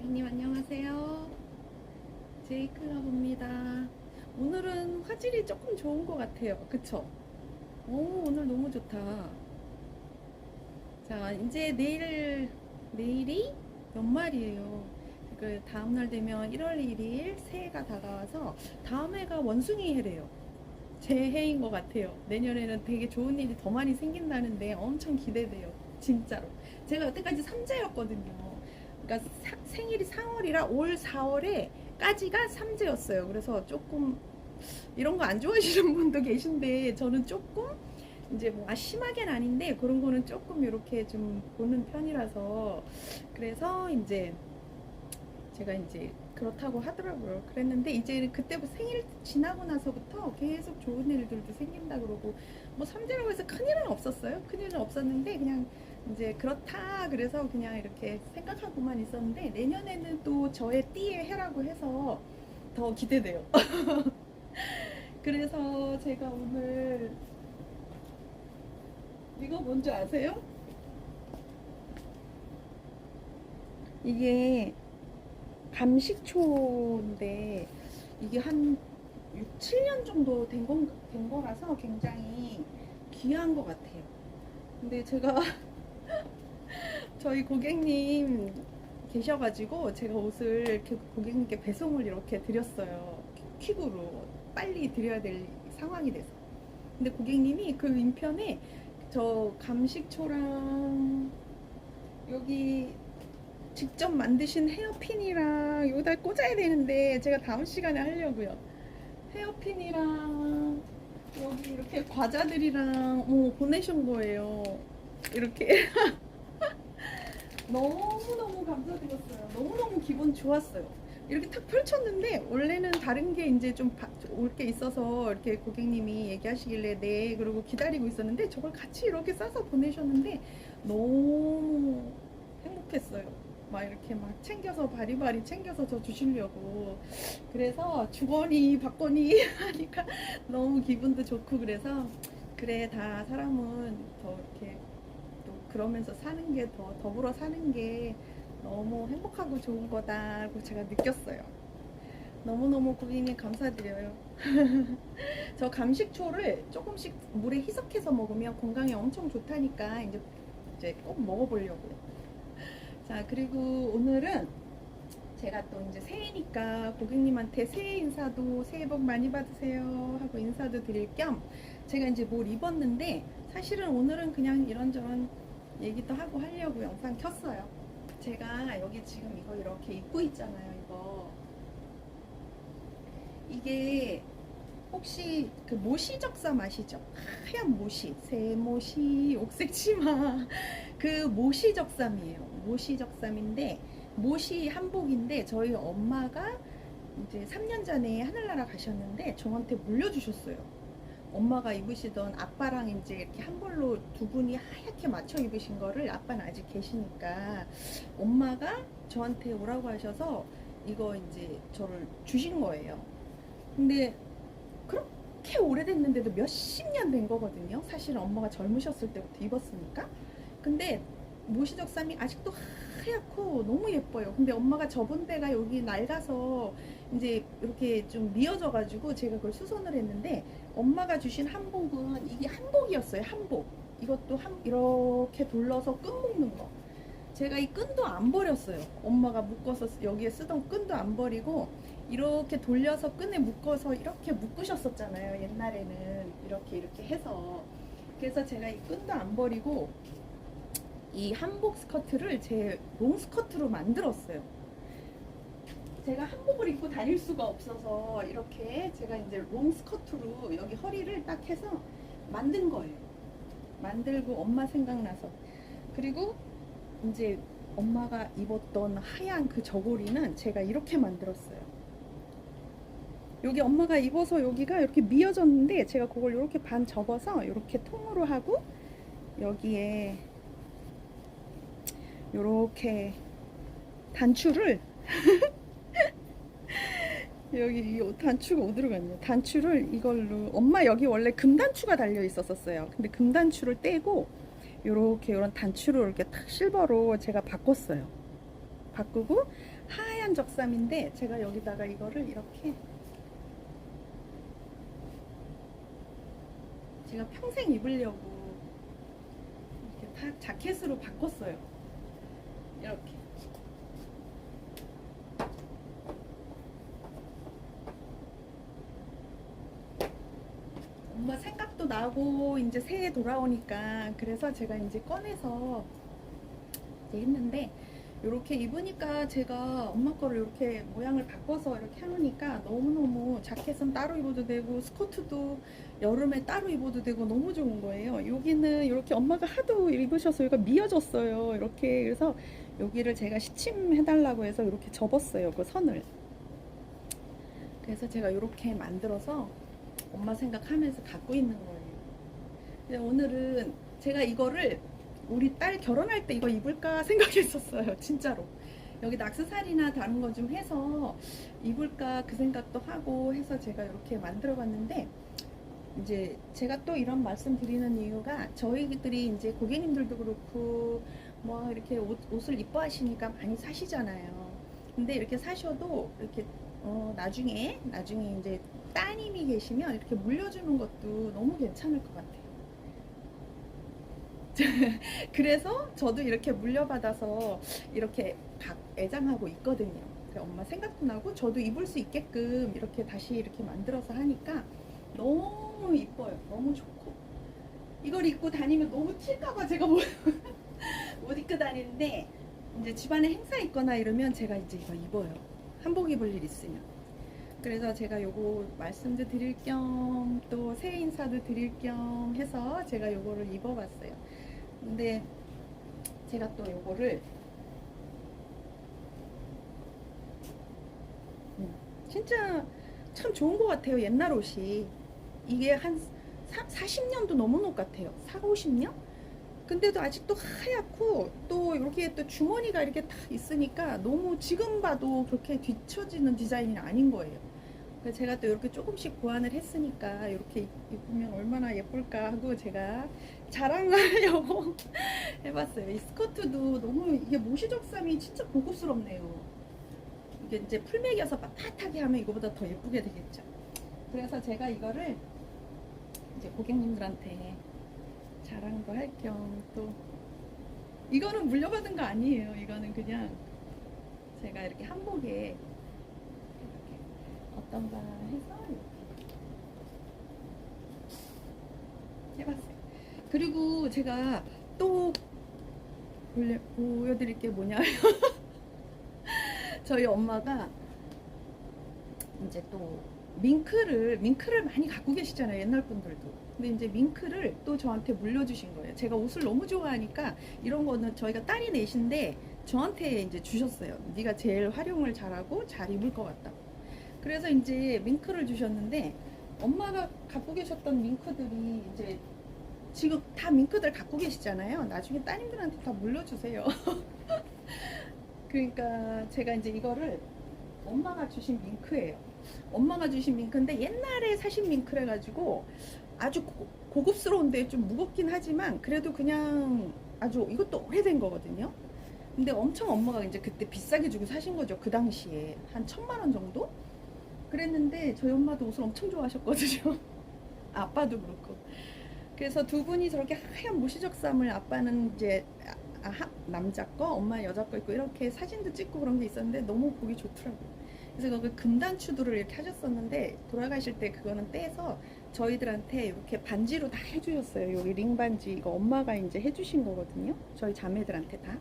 고객님 안녕하세요. 제이클럽입니다. 오늘은 화질이 조금 좋은 것 같아요. 그쵸? 오, 오늘 너무 좋다. 자, 이제 내일, 내일이 연말이에요. 그 다음날 되면 1월 1일 새해가 다가와서 다음 해가 원숭이 해래요. 제 해인 것 같아요. 내년에는 되게 좋은 일이 더 많이 생긴다는데 엄청 기대돼요. 진짜로. 제가 여태까지 삼재였거든요. 그러니까 사- 생일이 4월이라 올 4월에까지가 삼재였어요. 그래서 조금 이런 거 안 좋아하시는 분도 계신데 저는 조금 이제 뭐 아, 심하게는 아닌데 그런 거는 조금 이렇게 좀 보는 편이라서 그래서 이제 제가 이제 그렇다고 하더라고요. 그랬는데 이제 그때부터 생일 지나고 나서부터 계속 좋은 일들도 생긴다 그러고 뭐 삼재라고 해서 큰일은 없었어요. 큰일은 없었는데 그냥 이제 그렇다 그래서 그냥 이렇게 생각하고만 있었는데 내년에는 또 저의 띠의 해라고 해서 더 기대돼요. 그래서 제가 오늘 이거 뭔지 아세요? 이게 감식초인데 이게 한 6, 7년 정도 된, 건, 된 거라서 굉장히 귀한 것 같아요. 근데 제가 저희 고객님 계셔가지고 제가 옷을 이렇게 고객님께 배송을 이렇게 드렸어요. 퀵으로 빨리 드려야 될 상황이 돼서. 근데 고객님이 그 인편에 저 감식초랑 여기 직접 만드신 헤어핀이랑 여기다 꽂아야 되는데 제가 다음 시간에 하려고요. 헤어핀이랑 여기 이렇게 과자들이랑 어, 보내신 거예요. 이렇게 너무너무 감사드렸어요. 너무너무 기분 좋았어요. 이렇게 탁 펼쳤는데 원래는 다른 게 이제 좀 올 게 있어서 이렇게 고객님이 얘기하시길래 네 그러고 기다리고 있었는데 저걸 같이 이렇게 싸서 보내셨는데 너무 행복했어요. 막 이렇게 막 챙겨서 바리바리 챙겨서 저 주시려고 그래서 주거니 받거니 하니까 너무 기분도 좋고 그래서 그래 다 사람은 더 이렇게 또 그러면서 사는 게 더 더불어 사는 게 너무 행복하고 좋은 거다고 제가 느꼈어요. 너무너무 고객님 감사드려요. 저 감식초를 조금씩 물에 희석해서 먹으면 건강에 엄청 좋다니까 이제 이제 꼭 먹어보려고요. 자 그리고 오늘은 제가 또 이제 새해니까 고객님한테 새해 인사도 새해 복 많이 받으세요 하고 인사도 드릴 겸 제가 이제 뭘 입었는데 사실은 오늘은 그냥 이런저런 얘기도 하고 하려고 영상 켰어요. 제가 여기 지금 이거 이렇게 입고 있잖아요. 이거 이게 혹시 그 모시적삼 아시죠? 하얀 모시, 새모시, 옥색 치마 그 모시적삼이에요. 모시적삼인데 모시 한복인데 저희 엄마가 이제 3년 전에 하늘나라 가셨는데 저한테 물려주셨어요. 엄마가 입으시던 아빠랑 이제 이렇게 한 벌로 두 분이 하얗게 맞춰 입으신 거를 아빠는 아직 계시니까 엄마가 저한테 오라고 하셔서 이거 이제 저를 주신 거예요. 근데 그렇게 오래됐는데도 몇십 년 된 거거든요. 사실은 엄마가 젊으셨을 때부터 입었으니까. 근데 모시적삼이 아직도 하얗고 너무 예뻐요. 근데 엄마가 접은 데가 여기 낡아서 이제 이렇게 좀 미어져가지고 제가 그걸 수선을 했는데 엄마가 주신 한복은 이게 한복이었어요. 한복. 이것도 한 이렇게 둘러서 끈 묶는 거. 제가 이 끈도 안 버렸어요. 엄마가 묶어서 쓰- 여기에 쓰던 끈도 안 버리고 이렇게 돌려서 끈에 묶어서 이렇게 묶으셨었잖아요. 옛날에는 이렇게 이렇게 해서 그래서 제가 이 끈도 안 버리고 이 한복 스커트를 제 롱 스커트로 만들었어요. 제가 한복을 입고 다닐 수가 없어서 이렇게 제가 이제 롱 스커트로 여기 허리를 딱 해서 만든 거예요. 만들고 엄마 생각나서. 그리고 이제 엄마가 입었던 하얀 그 저고리는 제가 이렇게 만들었어요. 여기 엄마가 입어서 여기가 이렇게 미어졌는데 제가 그걸 이렇게 반 접어서 이렇게 통으로 하고 여기에 이렇게 단추를 여기 이 단추가 어디로 갔냐? 단추를 이걸로 엄마 여기 원래 금단추가 달려 있었었어요. 근데 금단추를 떼고 요렇게 요런 단추로 이렇게 탁 실버로 제가 바꿨어요. 바꾸고 하얀 적삼인데 제가 여기다가 이거를 이렇게 제가 평생 입으려고 이렇게 다 자켓으로 바꿨어요. 이렇게. 엄마 생각도 나고 이제 새해 돌아오니까 그래서 제가 이제 꺼내서 이제 했는데 이렇게 입으니까 제가 엄마 거를 이렇게 모양을 바꿔서 이렇게 해놓으니까 너무너무 자켓은 따로 입어도 되고 스커트도 여름에 따로 입어도 되고 너무 좋은 거예요. 여기는 이렇게 엄마가 하도 입으셔서 여기가 미어졌어요. 이렇게 그래서 여기를 제가 시침해달라고 해서 이렇게 접었어요. 그 선을. 그래서 제가 이렇게 만들어서 엄마 생각하면서 갖고 있는 거예요. 근데 오늘은 제가 이거를 우리 딸 결혼할 때 이거 입을까 생각했었어요. 진짜로. 여기 낙스살이나 다른 거 좀 해서 입을까 그 생각도 하고 해서 제가 이렇게 만들어 봤는데 이제 제가 또 이런 말씀 드리는 이유가 저희들이 이제 고객님들도 그렇고 뭐 이렇게 옷, 옷을 이뻐하시니까 많이 사시잖아요. 근데 이렇게 사셔도 이렇게 어, 나중에 나중에 이제 따님이 계시면 이렇게 물려주는 것도 너무 괜찮을 것 같아요. 그래서 저도 이렇게 물려받아서 이렇게 각 애장하고 있거든요. 엄마 생각도 나고 저도 입을 수 있게끔 이렇게 다시 이렇게 만들어서 하니까 너무 이뻐요. 너무 좋고 이걸 입고 다니면 너무 튈까봐 제가 못, 못 입고 다니는데 이제 집안에 행사 있거나 이러면 제가 이제 이거 입어요. 한복 입을 일 있으면. 그래서 제가 요거 말씀도 드릴 겸 또 새해 인사도 드릴 겸 해서 제가 요거를 입어봤어요. 근데 제가 또 요거를 음, 진짜 참 좋은 것 같아요. 옛날 옷이 이게 한 40년도 넘은 옷 같아요. 4, 50년? 근데도 아직도 하얗고 또 이렇게 또 주머니가 이렇게 딱 있으니까 너무 지금 봐도 그렇게 뒤처지는 디자인이 아닌 거예요. 제가 또 이렇게 조금씩 보완을 했으니까 이렇게 입으면 얼마나 예쁠까 하고 제가 자랑하려고 해봤어요. 이 스커트도 너무 이게 모시적삼이 진짜 고급스럽네요. 이게 이제 풀맥이어서 빳빳하게 하면 이거보다 더 예쁘게 되겠죠. 그래서 제가 이거를 이제 고객님들한테 자랑도 할겸 또 이거는 물려받은 거 아니에요. 이거는 그냥 제가 이렇게 한복에 이렇게 어떤가 해서 이렇게 해봤어요. 그리고 제가 또 볼래, 보여드릴 게 뭐냐면 저희 엄마가 이제 또 밍크를 밍크를 많이 갖고 계시잖아요 옛날 분들도. 근데 이제 밍크를 또 저한테 물려주신 거예요. 제가 옷을 너무 좋아하니까 이런 거는 저희가 딸이 넷인데 저한테 이제 주셨어요. 네가 제일 활용을 잘하고 잘 입을 것 같다고 그래서 이제 밍크를 주셨는데 엄마가 갖고 계셨던 밍크들이 이제 지금 다 밍크들 갖고 계시잖아요. 나중에 따님들한테 다 물려주세요. 그러니까 제가 이제 이거를 엄마가 주신 밍크예요. 엄마가 주신 밍크인데 옛날에 사신 밍크래 가지고 아주 고, 고급스러운데 좀 무겁긴 하지만 그래도 그냥 아주 이것도 오래된 거거든요. 근데 엄청 엄마가 이제 그때 비싸게 주고 사신 거죠. 그 당시에 한 천만 원 정도? 그랬는데 저희 엄마도 옷을 엄청 좋아하셨거든요. 아빠도 그렇고. 그래서 두 분이 저렇게 하얀 모시적삼을 아빠는 이제 아, 하- 남자 거, 엄마 여자 거 있고 이렇게 사진도 찍고 그런 게 있었는데 너무 보기 좋더라고요. 그래서 거기 금단 추도를 이렇게 하셨었는데 돌아가실 때 그거는 떼서 저희들한테 이렇게 반지로 다 해주셨어요. 여기 링 반지 이거 엄마가 이제 해주신 거거든요. 저희 자매들한테 다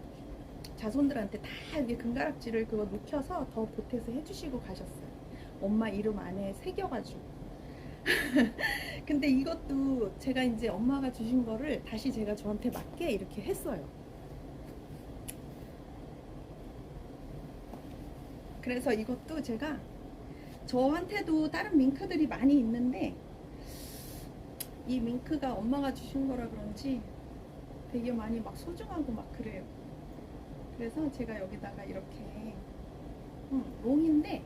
자손들한테 다 이렇게 금가락지를 그거 눕혀서 더 보태서 해주시고 가셨어요. 엄마 이름 안에 새겨가지고. 근데 이것도 제가 이제 엄마가 주신 거를 다시 제가 저한테 맞게 이렇게 했어요. 그래서 이것도 제가 저한테도 다른 밍크들이 많이 있는데 이 밍크가 엄마가 주신 거라 그런지 되게 많이 막 소중하고 막 그래요. 그래서 제가 여기다가 이렇게 음, 롱인데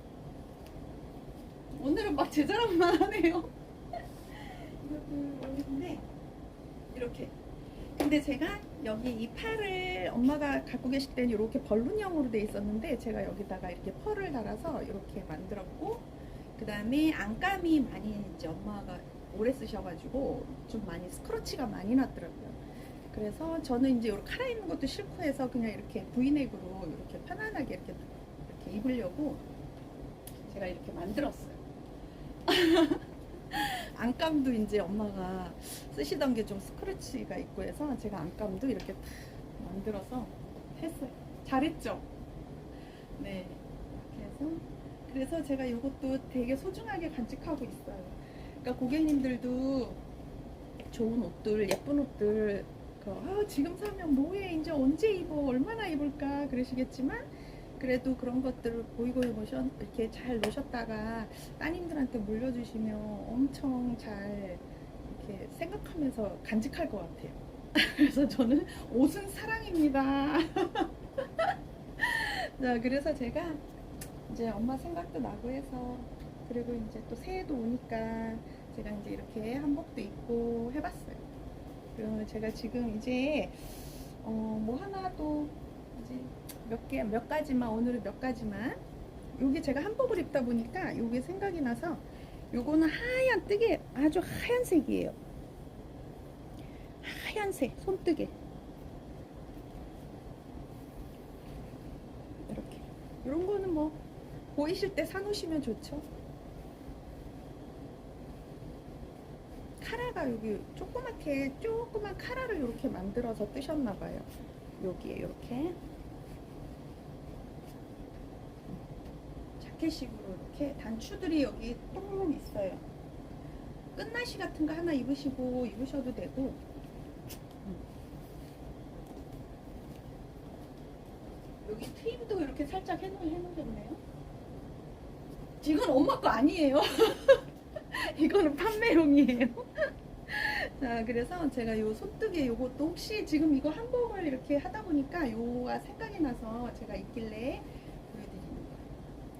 오늘은 막 제 자랑만 하네요. 이것도 롱인데 이렇게 근데 제가 여기 이 팔을 엄마가 갖고 계실 때는 이렇게 벌룬형으로 돼 있었는데 제가 여기다가 이렇게 펄을 달아서 이렇게 만들었고 그 다음에 안감이 많이 이제 엄마가 오래 쓰셔가지고 좀 많이 스크러치가 많이 났더라고요. 그래서 저는 이제 이렇게 칼아 있는 것도 싫고 해서 그냥 이렇게 브이넥으로 이렇게 편안하게 이렇게 이렇게 입으려고 제가 이렇게 만들었어요. 안감도 이제 엄마가 쓰시던 게 좀 스크래치가 있고 해서 제가 안감도 이렇게 탁 만들어서 했어요. 잘했죠? 네. 이렇게 해서 그래서 제가 이것도 되게 소중하게 간직하고 있어요. 그러니까 고객님들도 좋은 옷들, 예쁜 옷들, 그, 아, 지금 사면 뭐해, 이제 언제 입어, 얼마나 입을까 그러시겠지만 그래도 그런 것들을 고이고이 모션 이렇게 잘 놓으셨다가 따님들한테 물려주시면 엄청 잘 이렇게 생각하면서 간직할 것 같아요. 그래서 저는 옷은 사랑입니다. 자, 그래서 제가 이제 엄마 생각도 나고 해서 그리고 이제 또 새해도 오니까 제가 이제 이렇게 한복도 입고 해봤어요. 그리고 제가 지금 이제 어 뭐 하나 또 이제 몇 개, 몇 가지만 오늘은 몇 가지만 요게 제가 한복을 입다 보니까 요게 생각이 나서 요거는 하얀 뜨개 아주 하얀색이에요. 하얀색 손뜨개 이렇게 이런 거는 뭐 보이실 때 사놓으시면 좋죠. 카라가 여기 조그맣게 조그만 카라를 이렇게 만들어서 뜨셨나 봐요. 여기에 이렇게 자켓식으로 이렇게 단추들이 여기 똥 있어요. 끝나시 같은 거 하나 입으시고 입으셔도 되고 여기 트임도 이렇게 살짝 해놓, 해놓으셨네요. 이건 엄마 거 아니에요. 이거는 판매용이에요. 자, 그래서 제가 요 손뜨개 요것도 혹시 지금 이거 한복을 이렇게 하다 보니까 요가 생각이 나서 제가 있길래.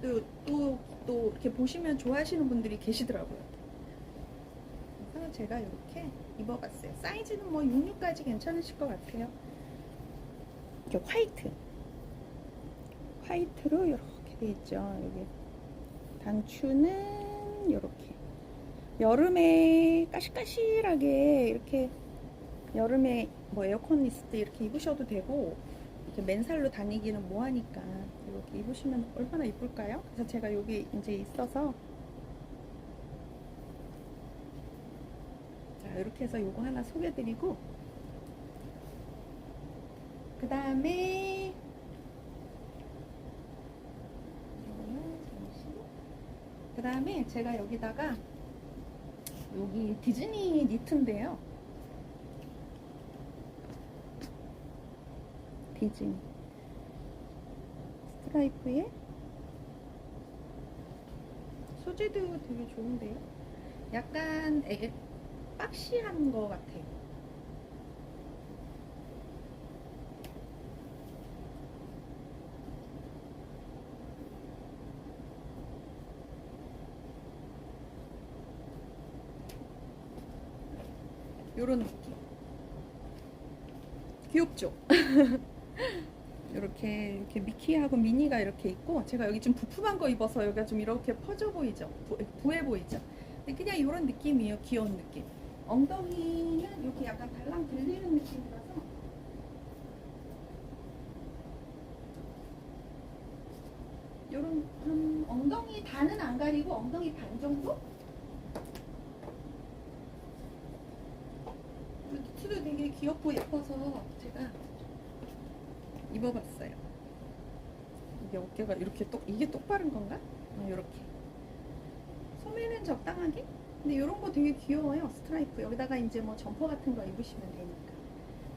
또, 또, 또 이렇게 보시면 좋아하시는 분들이 계시더라고요. 그래서 제가 이렇게 입어봤어요. 사이즈는 뭐 66까지 괜찮으실 것 같아요. 이렇게 화이트. 화이트로 이렇게 돼 있죠. 여기 단추는 이렇게 여름에 까실까실하게 이렇게 여름에 뭐 에어컨 있을 때 이렇게 입으셔도 되고 이렇게 맨살로 다니기는 뭐하니까 이렇게 입으시면 얼마나 이쁠까요? 그래서 제가 여기 이제 있어서 자 이렇게 해서 요거 하나 소개드리고 그 다음에 그 다음에 제가 여기다가 여기 디즈니 니트인데요. 디즈니 스트라이프에 소재도 되게 좋은데요. 약간 애, 박시한 것 같아요. 요런 느낌. 귀엽죠? 이렇게 이렇게 미키하고 미니가 이렇게 있고 제가 여기 좀 부품한 거 입어서 여기가 좀 이렇게 퍼져 보이죠? 부, 부해 보이죠? 그냥 이런 느낌이에요. 귀여운 느낌. 엉덩이는 이렇게 약간 달랑 들리는 느낌이라서 요런 한 엉덩이 다는 안 가리고 엉덩이 반 정도? 니트도 되게 귀엽고 예뻐서 제가 입어봤어요. 이게 어깨가 이렇게 똑 이게 똑바른 건가? 어, 이렇게 소매는 적당하게. 근데 이런 거 되게 귀여워요. 스트라이프 여기다가 이제 뭐 점퍼 같은 거 입으시면 되니까.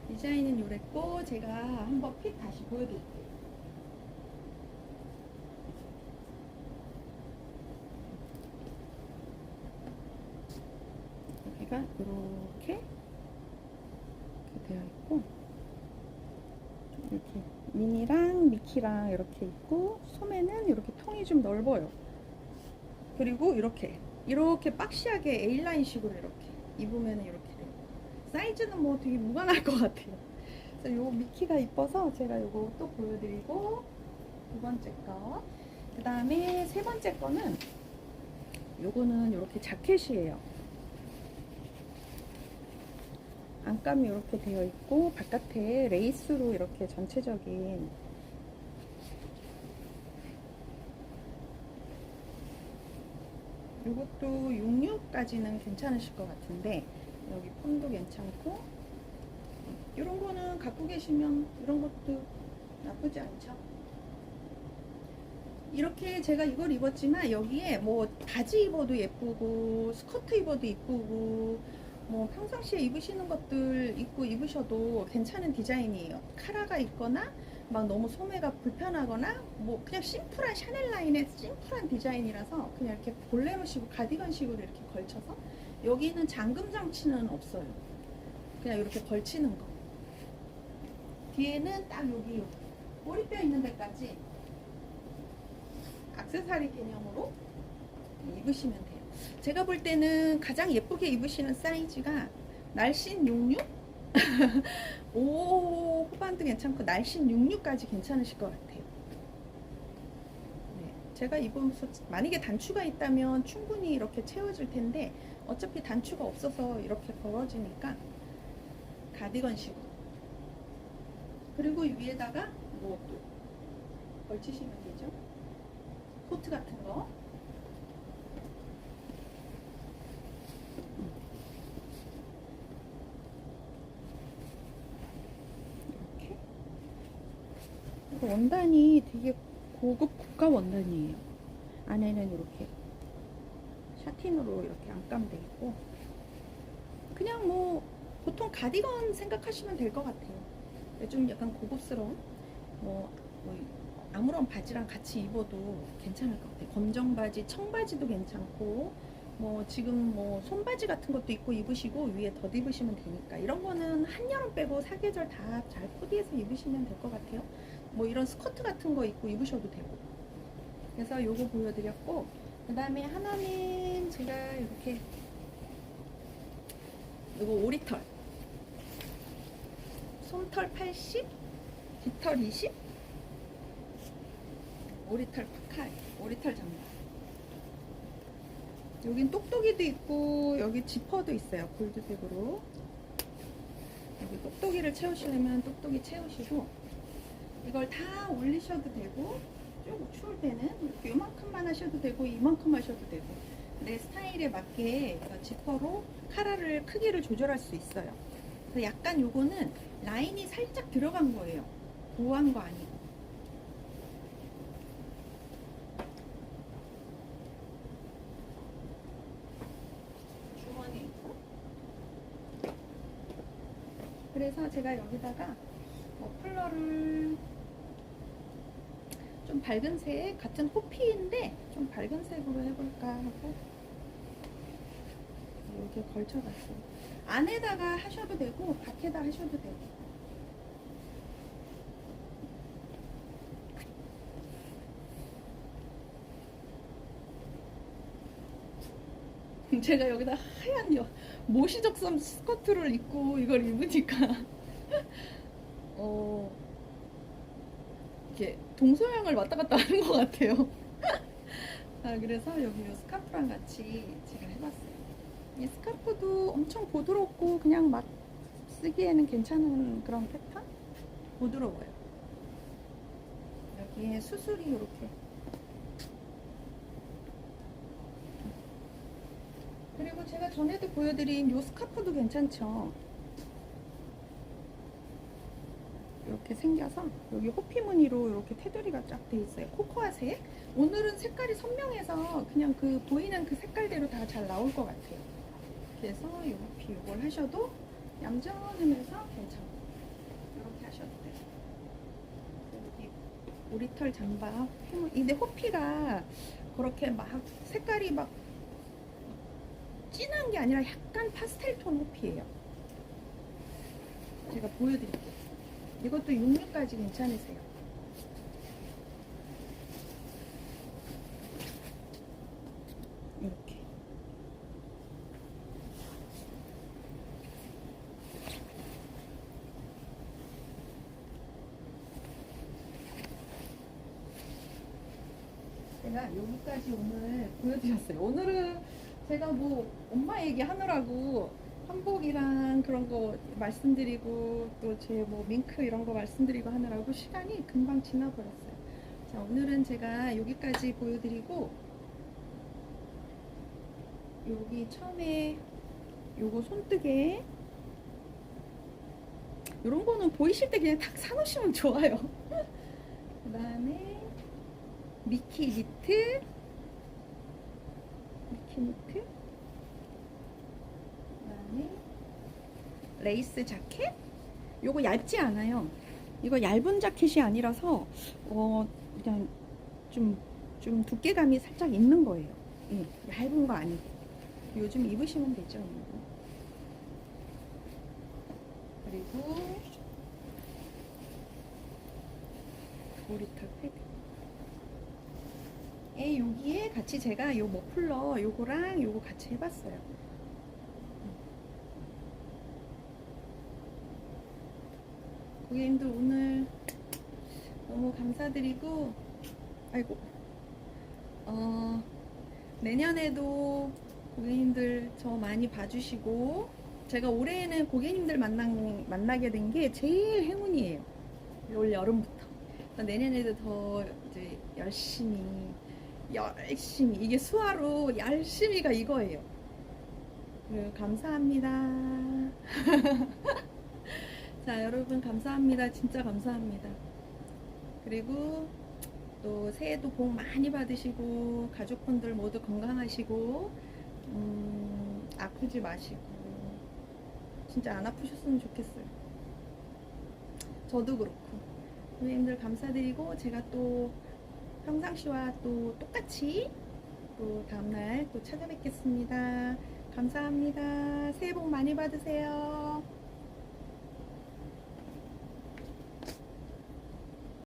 디자인은 요랬고 제가 한번 핏 다시 보여드릴게요. 여기가 이렇게 되어 있고 이렇게 미니랑 미키랑 이렇게 있고 소매는 이렇게 통이 좀 넓어요. 그리고 이렇게 이렇게 박시하게 A라인 식으로 이렇게 입으면 이렇게. 사이즈는 뭐 되게 무관할 것 같아요. 그래서 요 미키가 이뻐서 제가 요거 또 보여드리고 두 번째 거. 그 다음에 세 번째 거는 요거는 이렇게 자켓이에요. 안감이 이렇게 되어 있고 바깥에 레이스로 이렇게 전체적인 이것도 66까지는 괜찮으실 것 같은데 여기 폼도 괜찮고 이런 거는 갖고 계시면 이런 것도 나쁘지 않죠. 이렇게 제가 이걸 입었지만 여기에 뭐 바지 입어도 예쁘고 스커트 입어도 이쁘고 뭐 평상시에 입으시는 것들 입고 입으셔도 괜찮은 디자인이에요. 카라가 있거나 막 너무 소매가 불편하거나 뭐 그냥 심플한 샤넬 라인의 심플한 디자인이라서 그냥 이렇게 볼레모식으로 가디건식으로 이렇게 걸쳐서 여기는 잠금 장치는 없어요. 그냥 이렇게 걸치는 거. 뒤에는 딱 여기 꼬리뼈 있는 데까지 악세사리 개념으로 입으시면 돼요 제가 볼 때는 가장 예쁘게 입으시는 사이즈가 날씬 66? 5 후반도 괜찮고 날씬 66까지 괜찮으실 것 같아요. 네, 제가 입으면서 만약에 단추가 있다면 충분히 이렇게 채워질 텐데 어차피 단추가 없어서 이렇게 벌어지니까 가디건식으로 그리고 위에다가 뭐또 걸치시면 되죠. 코트 같은 거 이렇게 이거 원단이 되게 고급 국가 원단이에요. 안에는 이렇게 샤틴으로 이렇게 안감돼 있고 그냥 뭐 보통 가디건 생각하시면 될 것 같아요. 좀 약간 고급스러운 뭐, 뭐 아무런 바지랑 같이 입어도 괜찮을 것 같아요. 검정 바지, 청바지도 괜찮고 뭐 지금 뭐 손바지 같은 것도 입고 입으시고 위에 덧 입으시면 되니까 이런 거는 한여름 빼고 사계절 다 잘 코디해서 입으시면 될 것 같아요. 뭐 이런 스커트 같은 거 입고 입으셔도 되고. 그래서 요거 보여드렸고 그 다음에 하나는 제가 이렇게 요거 오리털. 솜털 80 깃털 20 오리털 파칼 오리털 장갑 여긴 똑똑이도 있고 여기 지퍼도 있어요 골드색으로. 여기 똑똑이를 채우시려면 똑똑이 채우시고 이걸 다 올리셔도 되고 조금 추울 때는 이만큼만 하셔도 되고 이만큼 하셔도 되고 내 스타일에 맞게 지퍼로 카라를 크기를 조절할 수 있어요. 그래서 약간 요거는 라인이 살짝 들어간 거예요. 보호한 거 아니고. 주머니 있고. 그래서 제가 여기다가 머플러를 좀 밝은 색 같은 호피인데 좀 밝은 색으로 해볼까 하고 이렇게 걸쳐봤어요. 안에다가 하셔도 되고 밖에다 하셔도 되고. 제가 여기다 하얀 여, 모시적섬 스커트를 입고 이걸 입으니까. 어 이렇게 동서양을 왔다 갔다 하는 것 같아요. 아, 그래서 여기 이 스카프랑 같이 제가 해봤어요. 이 스카프도 엄청 부드럽고 그냥 막 쓰기에는 괜찮은 그런 패턴? 부드러워요. 여기에 수술이 이렇게 그리고 제가 전에도 보여드린 이 스카프도 괜찮죠? 이렇게 생겨서 여기 호피 무늬로 이렇게 테두리가 쫙 돼 있어요. 코코아색. 오늘은 색깔이 선명해서 그냥 그 보이는 그 색깔대로 다 잘 나올 것 같아요. 그래서 이 호피 이걸 하셔도 얌전하면서 괜찮고 이렇게 하셔도 돼요. 여기 오리털 잠바. 근데 호피가 그렇게 막 색깔이 막 진한 게 아니라 약간 파스텔 톤 호피예요. 제가 보여드릴게요. 이것도 6미까지 괜찮으세요. 이렇게. 제가 여기까지 오늘 보여드렸어요. 오늘은 제가 뭐 엄마 얘기 하느라고 한복이랑 그런 거 말씀드리고 또 제 뭐 밍크 이런 거 말씀드리고 하느라고 시간이 금방 지나버렸어요. 자, 오늘은 제가 여기까지 보여드리고 여기 처음에 요거 손뜨개 이런 거는 보이실 때 그냥 탁 사놓으시면 좋아요. 그 다음에 미키 니트 미키 니트 그 다음에 레이스 자켓 요거 얇지 않아요. 이거 얇은 자켓이 아니라서 어 그냥 좀좀 두께감이 살짝 있는 거예요. 예, 얇은 거 아니고 요즘 입으시면 되죠. 그리고 오리털 패드. 에 여기에 같이 제가 요 머플러 요거랑 요거 같이 해봤어요. 고객님들 오늘 너무 감사드리고 아이고 어 내년에도 고객님들 저 많이 봐주시고 제가 올해는 고객님들 만난, 만나게 된 게 제일 행운이에요. 올 여름부터. 그러니까 내년에도 더 이제 열심히, 열심히, 이게 수화로 열심히가 이거예요. 네, 감사합니다. 자, 여러분 감사합니다. 진짜 감사합니다. 그리고 또 새해도 복 많이 받으시고, 가족분들 모두 건강하시고, 음, 아프지 마시고, 진짜 안 아프셨으면 좋겠어요. 저도 그렇고. 선생님들 감사드리고, 제가 또 평상시와 또 똑같이 또 다음날 또 찾아뵙겠습니다. 감사합니다. 새해 복 많이 받으세요.